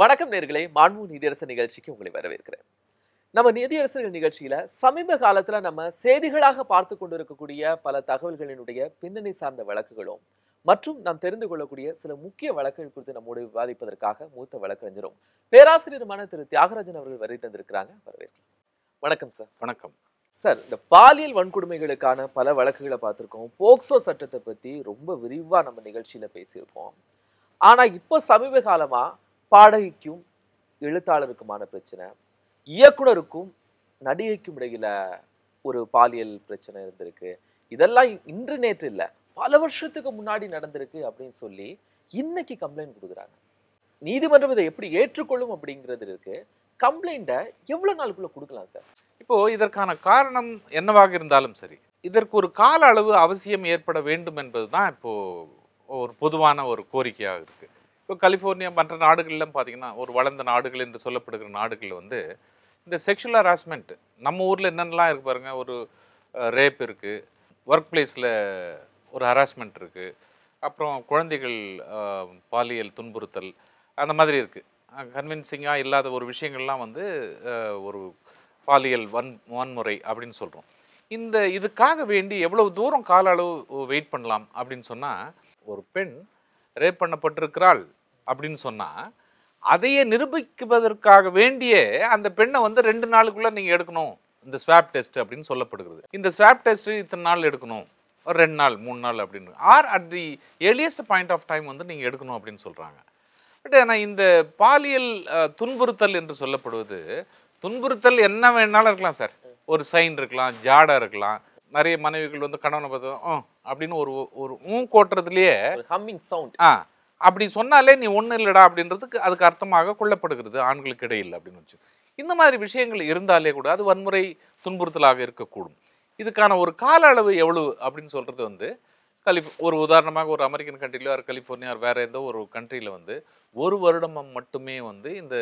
வணக்கம் நேர்களே மாண்பு நீதியரசர் நிகழ்ச்சிக்கு உங்களை வரவேற்கிறேன். நம்ம நீதியரசர்கள் நிகழ்ச்சியில சமீப காலத்துல நம்ம செய்திகளாக பார்த்து கொண்டிருக்கக்கூடிய பல தகவல்களினுடைய பின்னணி சார்ந்த வழக்குகளும் மற்றும் நாம் தெரிந்து கொள்ளக்கூடிய சில முக்கிய வழக்குகள் குறித்து நம்மோடு விவாதிப்பதற்காக மூத்த வழக்கறிஞரும் பேராசிரியருமான திரு. தியாகராஜன் அவர்கள் வரை தந்திருக்கிறாங்க. வரவேற்கலாம். வணக்கம் சார். வணக்கம். சார் இந்த பாலியல் வன்கொடுமைகளுக்கான பல வழக்குகளை பார்த்திருக்கோம். போக்சோ சட்டத்தை பத்தி ரொம்ப விரிவா நம்ம நிகழ்ச்சியில பேசியிருப்போம் ஆனா இப்போ சமீப காலமா பாடகிக்கும் எழுத்தாளருக்குமான பிரச்சனை. இயக்குனருக்கும் நடிகைக்கும் இடையில ஒரு பாலியல் பிரச்சனை இருந்திருக்கு. இதெல்லாம் இன்று நேற்று இல்லை. பல வருஷத்துக்கு முன்னாடி நடந்திருக்கு அப்படின்னு சொல்லி இன்னைக்கு கம்ப்ளைண்ட் கொடுக்குறாங்க. நீதிமன்றம் இதை எப்படி ஏற்றுக்கொள்ளும் அப்படிங்கிறது இருக்கு. கம்ப்ளைண்ட்டை எவ்வளோ நாளுக்குள்ள கொடுக்கலாம் சார்? இப்போ இதற்கான காரணம் என்னவாக இருந்தாலும் சரி இதற்கு ஒரு கால அளவு அவசியம் ஏற்பட வேண்டும் என்பது தான் இப்போ ஒரு பொதுவான ஒரு கோரிக்கையாக இருக்கு. இப்போ கலிஃபோர்னியா மற்ற நாடுகள்லாம் பார்த்தீங்கன்னா ஒரு வளர்ந்த நாடுகள் என்று சொல்லப்படுகிற நாடுகளில் வந்து இந்த செக்ஷுவல் ஹராஸ்மெண்ட் நம்ம ஊரில் என்னென்னலாம் இருக்கு பாருங்கள் ஒரு ரேப் இருக்குது ஒர்க் பிளேஸில் ஒரு ஹராஸ்மெண்ட் இருக்குது அப்புறம் குழந்தைகள் பாலியல் துன்புறுத்தல் அந்த மாதிரி இருக்குது கன்வின்சிங்காக இல்லாத ஒரு விஷயங்கள்லாம் வந்து ஒரு பாலியல் வன் வன்முறை அப்படின்னு சொல்கிறோம் இந்த இதுக்காக வேண்டி எவ்வளவு தூரம் கால அளவு வெயிட் பண்ணலாம் அப்படின்னு சொன்னால் ஒரு பெண் ரேப் பண்ணப்பட்டிருக்கிறாள். அப்படின்னு சொன்னால் அதையே நிரூபிப்பதற்காக வேண்டிய அந்த பெண்ணை வந்து ரெண்டு நாளுக்குள்ளே நீங்கள் எடுக்கணும். இந்த ஸ்வாப் டெஸ்ட் அப்படின்னு சொல்லப்படுகிறது. இந்த ஸ்வாப் டெஸ்ட் இத்தனை நாள் எடுக்கணும். ஒரு ரெண்டு நாள் மூணு நாள் அப்படின்னு. Or at the earliest point of time வந்து நீங்கள் எடுக்கணும் அப்படின்னு சொல்கிறாங்க பட் ஆனால் இந்த பாலியல் துன்புறுத்தல் என்று சொல்லப்படுவது துன்புறுத்தல் என்ன வேணாலும் இருக்கலாம் சார் ஒரு சைன் இருக்கலாம் ஜாடா இருக்கலாம். நிறைய மனைவிகள் வந்து கணவனை பார்த்து அப்படின்னு ஒரு ஒரு ஊ கோட்டுறதுலயே ஹம்மிங் சவுண்ட் ஆ அப்படி சொன்னாலே நீ ஒன்றும் இல்லைடா அப்படின்றதுக்கு அதுக்கு அர்த்தமாக கொள்ளப்படுகிறது ஆண்களுக்கு இடையில் அப்படின்னு வச்சு. இந்த மாதிரி விஷயங்கள் இருந்தாலே கூட அது வன்முறை துன்புறுத்தலாக இருக்கக்கூடும். இதுக்கான ஒரு கால அளவு எவ்வளவு அப்படின்னு சொல்றது வந்து கலிஃப் ஒரு உதாரணமாக ஒரு அமெரிக்கன் கண்ட்ரிலோ ஒரு கலிஃபோர்னியா வேற ஏதோ ஒரு கண்ட்ரியில் வந்து ஒரு வருடம் மட்டுமே வந்து இந்த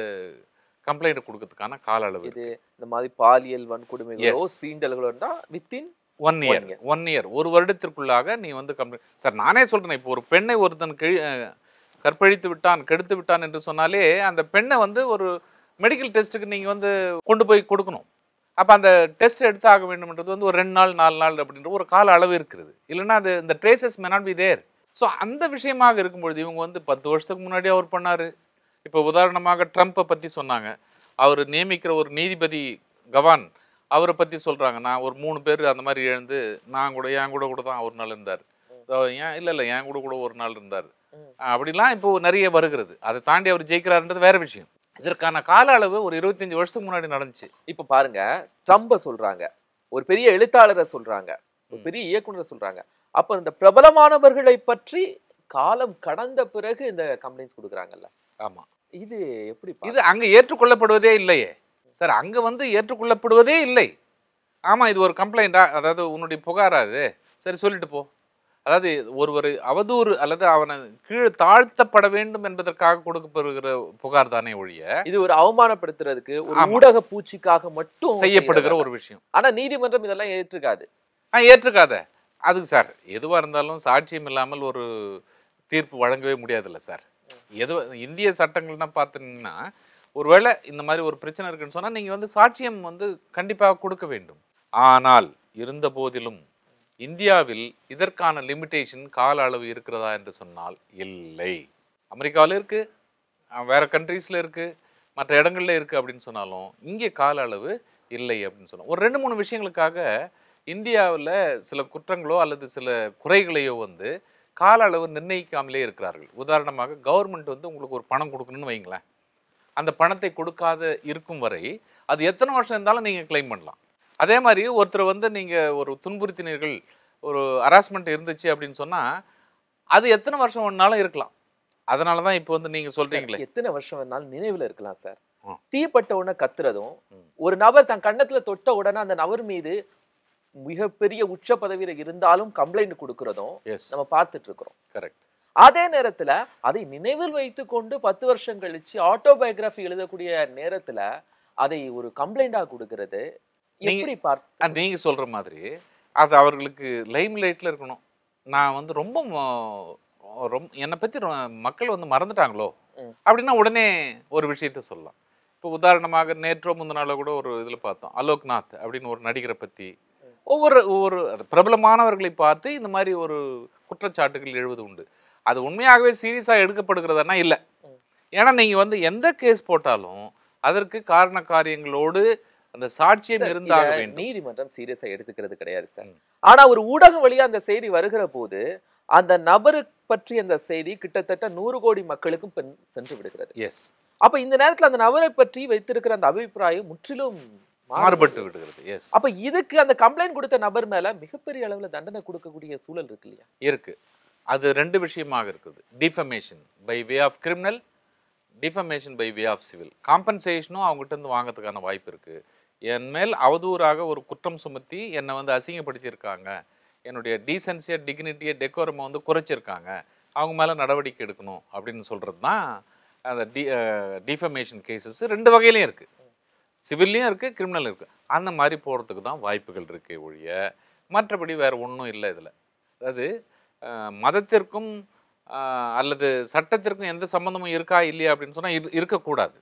கம்ப்ளைண்ட் கொடுக்கறதுக்கான கால அளவு இது இந்த மாதிரி பாலியல் வன்கொடுமைகளோ. சீண்டல்களோ இருந்தா within one year. One year ஒரு வருடத்திற்குள்ளாக நீ வந்து கம்ப்ளைண்ட் சார் நானே சொல்றேன் இப்போ ஒரு பெண்ணை ஒருத்தன் கிழி கற்பழித்து விட்டான் கெடுத்து விட்டான் என்று சொன்னாலே அந்த பெண்ணை வந்து ஒரு மெடிக்கல் டெஸ்ட்டுக்கு நீங்கள் வந்து கொண்டு போய் கொடுக்கணும். அப்போ அந்த டெஸ்ட் எடுத்து ஆக வேண்டும்ன்றது வந்து ஒரு ரெண்டு நாள் நாலு நாள் அப்படின்ற ஒரு கால அளவு இருக்கிறது. இல்லைன்னா அது இந்த traces may not be there so அந்த விஷயமாக இருக்கும்பொழுது இவங்க வந்து பத்து வருஷத்துக்கு முன்னாடி அவர் பண்ணாரு. இப்போ உதாரணமாக ட்ரம்ப்பை பற்றி சொன்னாங்க. அவர் நியமிக்கிற ஒரு நீதிபதி கவான் அவரை பற்றி சொல்கிறாங்க நான் ஒரு மூணு பேர் அந்த மாதிரி எழுந்து நான் கூட என் கூட கூட தான் ஒரு நாள் இருந்தார். ஏன் இல்லை இல்லை என் கூட கூட ஒரு நாள் இருந்தார். அப்படிலாம் இப்போ நிறைய வருகிறது. அதை தாண்டி அவர் ஜெயிக்கிறாருன்றது வேற விஷயம். இதற்கான கால அளவு ஒரு இருபத்தஞ்சு வருஷத்துக்கு முன்னாடி நடந்துச்சு. இப்ப பாருங்க ட்ரம்ப சொல்றாங்க. ஒரு பெரிய எழுத்தாளரை சொல்றாங்க. ஒரு. பெரிய இயக்குனரை சொல்றாங்க. அப்ப இந்த பிரபலமானவர்களை பற்றி காலம் கடந்த பிறகு இந்த கம்ப்ளைண்ட்ஸ் கொடுக்குறாங்கல்ல. ஆமா. இது எப்படி இது அங்க ஏற்றுக்கொள்ளப்படுவதே இல்லையே. சார் அங்க வந்து ஏற்றுக்கொள்ளப்படுவதே இல்லை. ஆமா இது ஒரு கம்ப்ளைண்டா அதாவது உன்னுடைய புகாரா இது? சரி சொல்லிட்டு போ. அதாவது ஒருவர் அவதூறு அல்லது அவனை கீழே தாழ்த்தப்பட வேண்டும் என்பதற்காக கொடுக்கப்படுகிற புகார் தானே ஒழிய இது ஒரு அவமானப்படுத்துறதுக்கு ஒரு. ஊடக பூச்சிக்காக மட்டும் செய்யப்படுகிற. ஒரு விஷயம். ஆனா நீதிமன்றம் இதெல்லாம் ஏற்றுக்காது. ஆ ஏற்றுக்காத. அதுக்கு சார் எதுவாக இருந்தாலும் சாட்சியம் இல்லாமல் ஒரு தீர்ப்பு வழங்கவே முடியாதுல்ல சார். எது இந்திய சட்டங்கள்னா பார்த்தீங்கன்னா ஒருவேளை இந்த மாதிரி ஒரு பிரச்சனை இருக்குன்னு சொன்னால் நீங்கள் வந்து சாட்சியம் வந்து கண்டிப்பாக கொடுக்க வேண்டும். ஆனால் இருந்த போதிலும் இந்தியாவில் இதற்கான லிமிட்டேஷன் கால அளவு இருக்கிறதா என்று சொன்னால் இல்லை. அமெரிக்காவில் இருக்குது வேறு கண்ட்ரீஸில் இருக்குது மற்ற இடங்கள்ல இருக்குது அப்படின்னு சொன்னாலும் இங்கே கால அளவு இல்லை அப்படின்னு சொன்னோம். ஒரு ரெண்டு மூணு விஷயங்களுக்காக இந்தியாவில் சில குற்றங்களோ அல்லது சில குறைகளையோ வந்து கால அளவு நிர்ணயிக்காமலே இருக்கிறார்கள். உதாரணமாக கவர்மெண்ட் வந்து உங்களுக்கு ஒரு பணம் கொடுக்கணும்னு வைங்களேன் அந்த பணத்தை கொடுக்காத இருக்கும் வரை அது எத்தனை வருஷம் இருந்தாலும் நீங்கள் க்ளைம் பண்ணலாம். அதே மாதிரி ஒருத்தர் வந்து நீங்கள் ஒரு துன்புறுத்தினீர்கள் ஒரு ஹராஸ்மெண்ட் இருந்துச்சு அப்படின்னு சொன்னால் அது எத்தனை வருஷம் வேணாலும் இருக்கலாம். அதனால தான் இப்போ வந்து நீங்கள் சொல்கிறீங்களே எத்தனை வருஷம் வேணாலும் நினைவுல இருக்கலாம் சார். தீப்பட்ட உடனே கத்துறதும். ஒரு நபர் தன் கன்னத்துல தொட்ட உடனே அந்த நபர் மீது மிகப்பெரிய உச்ச பதவியில இருந்தாலும் கம்ப்ளைண்ட் கொடுக்கறதும் நம்ம பார்த்துட்டு இருக்கிறோம். கரெக்ட் அதே நேரத்துல அதை நினைவில் வைத்துக் கொண்டு பத்து வருஷம் கழிச்சு ஆட்டோபயோகிராஃபி எழுதக்கூடிய நேரத்துல அதை ஒரு கம்ப்ளைண்டா கொடுக்கிறது எப்படி பார்த்து நீங்கள் சொல்கிற மாதிரி அது அவர்களுக்கு லைம் லைட்டில் இருக்கணும். நான் வந்து ரொம்ப என்னை பற்றி மக்கள் வந்து மறந்துட்டாங்களோ. அப்படின்னா உடனே ஒரு விஷயத்த சொல்லலாம். இப்போ உதாரணமாக நேற்றோ முந்தினால கூட ஒரு இதில் பார்த்தோம். அலோக்நாத் அப்படின்னு ஒரு நடிகரை பற்றி ஒவ்வொரு ஒவ்வொரு பிரபலமானவர்களை பார்த்து இந்த மாதிரி ஒரு குற்றச்சாட்டுகள் எழுவது உண்டு. அது உண்மையாகவே சீரியஸாக எடுக்கப்படுகிறதுனா இல்லை. ஏன்னா நீங்கள் வந்து எந்த கேஸ் போட்டாலும் அதற்கு காரண காரியங்களோடு அந்த சாட்சியம் இருந்தாக வேண்டும். நீதிமன்றம் சீரியஸா எடுத்துக்கிறது கிடையாது சார். ஆனா ஒரு ஊடகம் வழியா அந்த செய்தி வருகிற போது அந்த நபரு பற்றி அந்த செய்தி கிட்டத்தட்ட நூறு கோடி மக்களுக்கும் சென்று விடுகிறது. எஸ் அப்ப இந்த நேரத்துல அந்த நபரை பற்றி வைத்திருக்கிற அந்த அபிப்பிராயம் முற்றிலும் மாறுபட்டு விடுகிறது. எஸ் அப்ப இதுக்கு அந்த கம்ப்ளைண்ட் கொடுத்த நபர் மேல மிகப்பெரிய அளவுல தண்டனை கொடுக்கக்கூடிய சூழல் இருக்கு இல்லையா? இருக்கு. அது ரெண்டு விஷயமாக இருக்குது. Defamation by way of criminal defamation by way of civil காம்பன்சேஷனும் அவங்ககிட்ட இருந்து வாங்கறதுக்கான வாய்ப்பு இருக்கு. என் மேல் அவதூறாக ஒரு குற்றம் சுமத்தி என்னை வந்து அசிங்கப்படுத்தியிருக்காங்க. என்னுடைய டீசென்சியை டிக்னிட்டியை டெக்கோரமை வந்து குறைச்சிருக்காங்க. அவங்க மேலே நடவடிக்கை எடுக்கணும் அப்படின்னு சொல்கிறது தான் அந்த டி டிஃபமேஷன் கேசஸ் ரெண்டு வகையிலையும் இருக்குது சிவில்லையும் இருக்குது கிரிமினல் இருக்குது அந்த மாதிரி போகிறதுக்கு தான் வாய்ப்புகள் இருக்கே ஒழிய மற்றபடி வேறு ஒன்றும் இல்லை இதில். அதாவது மதத்திற்கும் அல்லது சட்டத்திற்கும் எந்த சம்மந்தமும் இருக்கா இல்லையா அப்படின்னு சொன்னால் இரு இருக்கக்கூடாது.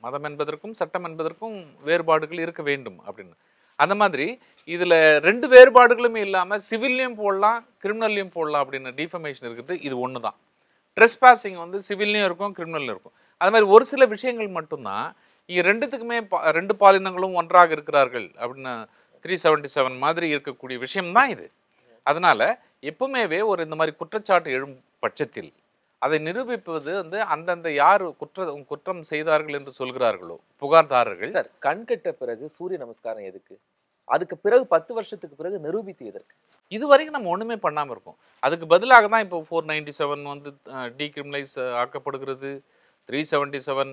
மதம் என்பதற்கும் சட்டம் என்பதற்கும் வேறுபாடுகள் இருக்க வேண்டும் அப்படின்னு. அந்த மாதிரி இதில் ரெண்டு வேறுபாடுகளுமே இல்லாமல் சிவில்லையும் போடலாம் கிரிமினல்லையும் போடலாம் அப்படின்னு டிஃபமேஷன் இருக்குது. இது ஒன்று தான் ட்ரெஸ் பாசிங் வந்து சிவில்லையும் இருக்கும் கிரிமினல்லையும் இருக்கும். அது மாதிரி ஒரு சில விஷயங்கள் மட்டும்தான். இங்கே ரெண்டுத்துக்குமே பா- ரெண்டு பாலினங்களும் ஒன்றாக இருக்கிறார்கள் அப்படின்னு த்ரீ செவன்ட்டி செவன் மாதிரி இருக்கக்கூடிய விஷயம்தான் இது. அதனால் எப்பவுமேவே ஒரு இந்த மாதிரி குற்றச்சாட்டு எழும் பட்சத்தில் அதை நிரூபிப்பது வந்து அந்தந்த யார் குற்ற குற்றம் செய்தார்கள் என்று சொல்கிறார்களோ புகார்தாரர்கள். சார் கண் கெட்ட பிறகு சூரிய நமஸ்காரம் எதுக்கு? அதுக்கு பிறகு பத்து வருஷத்துக்கு பிறகு நிரூபித்து எதற்கு? இது வரைக்கும் நம்ம ஒண்ணுமே பண்ணாம இருக்கோம் அதுக்கு பதிலாக தான் இப்போ ஃபோர் நைன்டி செவன் வந்து டீக்ரிமினலைஸ் ஆக்கப்படுகிறது. த்ரீ செவன்ட்டி செவன்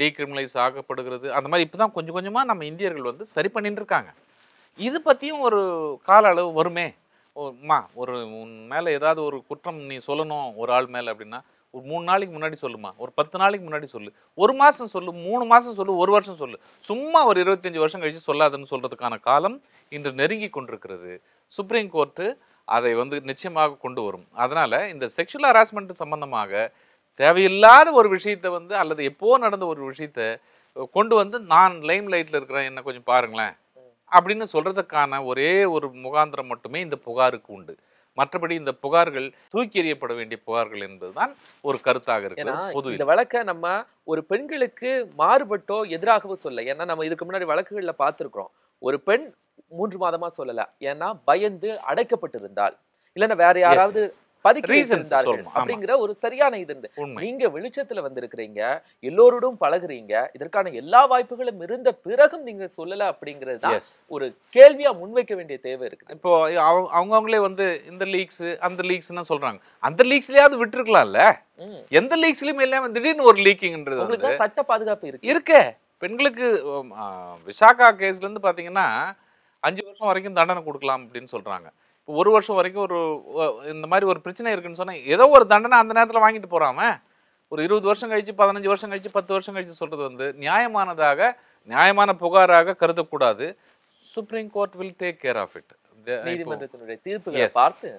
டீக்ரிமினலைஸ் ஆக்கப்படுகிறது. அந்த மாதிரி இப்போ தான் கொஞ்சம் கொஞ்சமா நம்ம இந்தியர்கள் வந்து சரி பண்ணிட்டு இருக்காங்க. இது பத்தியும் ஒரு கால அளவு வருமே. ஓம்மா ஒரு உன் மேலே ஏதாவது ஒரு குற்றம் நீ சொல்லணும் ஒரு ஆள் மேலே அப்படின்னா ஒரு மூணு நாளைக்கு முன்னாடி சொல்லுமா? ஒரு பத்து நாளைக்கு முன்னாடி சொல்லு. ஒரு மாதம் சொல்லு மூணு மாதம் சொல்லு ஒரு வருஷம் சொல்லு. சும்மா ஒரு இருபத்தஞ்சி வருஷம் கழித்து சொல்லாதுன்னு சொல்கிறதுக்கான காலம் இன்று நெருங்கி கொண்டிருக்கிறது. சுப்ரீம் கோர்ட்டு அதை வந்து நிச்சயமாக கொண்டு வரும். அதனால் இந்த செக்ஷுவல் ஹராஸ்மெண்ட் சம்பந்தமாக தேவையில்லாத ஒரு விஷயத்தை வந்து அல்லது எப்போ நடந்த ஒரு விஷயத்தை கொண்டு வந்து நான் லைம் லைட்டில் இருக்கிறேன் என்ன கொஞ்சம் பாருங்களேன். அப்படின்னு சொல்றதுக்கான ஒரே ஒரு முகாந்திரம் மட்டுமே இந்த புகாருக்கு உண்டு. மற்றபடி இந்த புகார்கள் தூக்கி எறியப்பட வேண்டிய புகார்கள் என்பதுதான் ஒரு கருத்தாக பொது இந்த வழக்கை நம்ம ஒரு பெண்களுக்கு மாறுபட்டோ எதிராகவோ சொல்ல. ஏன்னா நம்ம இதுக்கு முன்னாடி வழக்குகள்ல பார்த்திருக்கிறோம். ஒரு பெண் மூன்று மாதமா சொல்லல. ஏன்னா பயந்து அடைக்கப்பட்டிருந்தால் இல்லைன்னா வேற யாராவது பதுக்கி வைத்திருந்தார்கள். அப்படிங்கிற ஒரு சரியான இது இருந்து நீங்க வெளிச்சத்துல வந்திருக்கிறீங்க எல்லோரோடும் பழகுறீங்க இதற்கான எல்லா வாய்ப்புகளும் இருந்த பிறகும் நீங்க சொல்லல அப்படிங்கிறது தான் ஒரு கேள்வியா முன்வைக்க வேண்டிய தேவை இருக்குது. இப்போ அவங்க அவங்கவுங்களே வந்து இந்த லீக்ஸ் அந்த லீக்ஸ்னு சொல்றாங்க. அந்த லீக்ஸ்லயாவது விட்டுருக்கலாம்ல. எந்த லீக்ஸ்லயுமே இல்லாம திடீர்னு ஒரு லீக்கிங்ன்றது சட்ட பாதுகாப்பு இருக்கு. இருக்கே. பெண்களுக்கு விசாகா கேஸ்ல இருந்து பாத்தீங்கன்னா அஞ்சு வருஷம் வரைக்கும் தண்டனை கொடுக்கலாம் அப்படின்னு சொல்றாங்க. ஒரு வருஷம் வரைக்கும் ஒரு இந்த மாதிரி ஒரு பிரச்சனை இருக்குன்னு சொன்னா ஏதோ ஒரு தண்டனை அந்த நேரத்துல வாங்கிட்டு போறாம ஒரு இருபது வருஷம் கழிச்சு பதினஞ்சு வருஷம் கழிச்சு பத்து வருஷம் கழிச்சு சொல்றது வந்து நியாயமானதாக நியாயமான புகாராக கருதக்கூடாது. Supreme court will take care of it நீதிமன்றத்தினுடைய தீர்ப்புகளை. பார்த்து